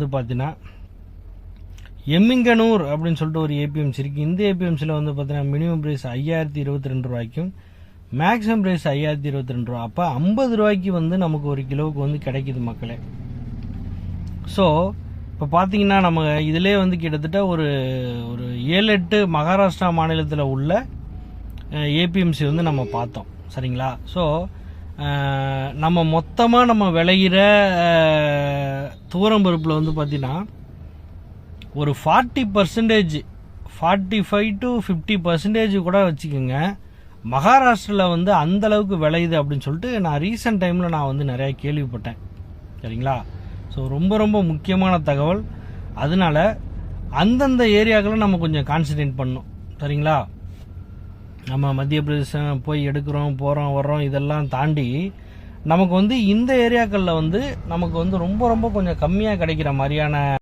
வந்து பார்த்தீங்கன்னா எம்மிங்கனூர் அப்படின்னு சொல்லிட்டு ஒரு ஏபிஎம்சி இருக்குது இந்த ஏபிஎம்சியில் வந்து பார்த்தீங்கன்னா மினிமம் ப்ரைஸ் ஐயாயிரத்தி இருபத்தி ரெண்டு ரூபாய்க்கும் மேக்ஸிமம் ப்ரைஸ் ஐயாயிரத்தி இருபத்தி ரெண்டு ரூபா. அப்போ ஐம்பது ரூபாய்க்கு வந்து நமக்கு ஒரு கிலோவுக்கு வந்து கிடைக்குது மக்களே. ஸோ இப்போ பார்த்தீங்கன்னா நம்ம இதிலே வந்து கிட்டத்தட்ட ஒரு ஒரு ஏழு எட்டு மகாராஷ்டிரா மாநிலத்தில் உள்ள ஏபிஎம்சி வந்து நம்ம பார்த்தோம். சரிங்களா? ஸோ நம்ம மொத்தமாக நம்ம விளையிற தூரம் பருப்பில் வந்து பார்த்தீங்கன்னா ஒரு forty percentage forty five to fifty percentage கூட வச்சுக்கோங்க. மகாராஷ்டிராவில் வந்து அந்த அளவுக்கு விளையுது அப்படின்னு சொல்லிட்டு நான் ரீசெண்ட் டைமில் நான் வந்து நிறையா கேள்விப்பட்டேன். சரிங்களா? ஸோ ரொம்ப ரொம்ப முக்கியமான தகவல். அதனால அந்தந்த ஏரியாக்களை நம்ம கொஞ்சம் கான்சன்ட்ரேட் பண்ணணும். சரிங்களா? நம்ம மத்திய பிரதேசம் போய் எடுக்கிறோம் போகிறோம் வர்றோம் இதெல்லாம் தாண்டி நமக்கு வந்து இந்த ஏரியாக்களில் வந்து நமக்கு வந்து ரொம்ப ரொம்ப கொஞ்சம் கம்மியாக கிடைக்கிற மாதிரியான